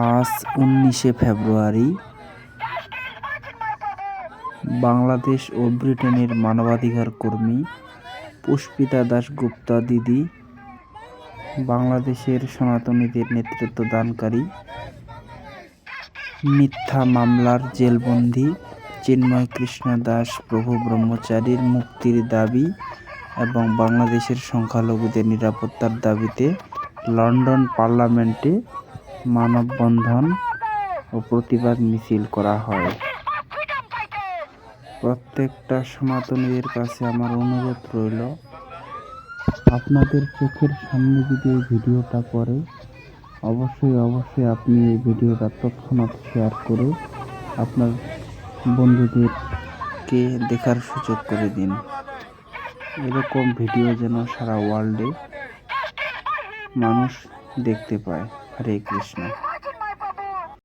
আজ উনিশে ফেব্রুয়ারি। বাংলাদেশ ও ব্রিটেনের মানবাধিকার কর্মী পুষ্পিতা দাশগুপ্তা দিদি, বাংলাদেশের সনাতনীদের নেতৃত্ব দানকারী, মিথ্যা মামলার জেলবন্দি চিন্ময় কৃষ্ণ দাস, প্রভু ব্রহ্মচারীর মুক্তির দাবি এবং বাংলাদেশের সংখ্যালঘুদের নিরাপত্তার দাবিতে লন্ডন পার্লামেন্টে মানববন্ধন ও প্রতিবাদ মিছিল করা হয়। প্রত্যেকটা সনাতনীদের কাছে আমার অনুরোধ রইল, আপনাদের চোখের সামনে যদি এই ভিডিওটা পড়ে, অবশ্যই অবশ্যই আপনি এই ভিডিওটা তৎক্ষণাৎ শেয়ার করে আপনার বন্ধুদেরকে দেখার সুযোগ করে দিন। এরকম ভিডিও যেন সারা ওয়ার্ল্ডে মানুষ দেখতে পায়। হরে কৃষ্ণ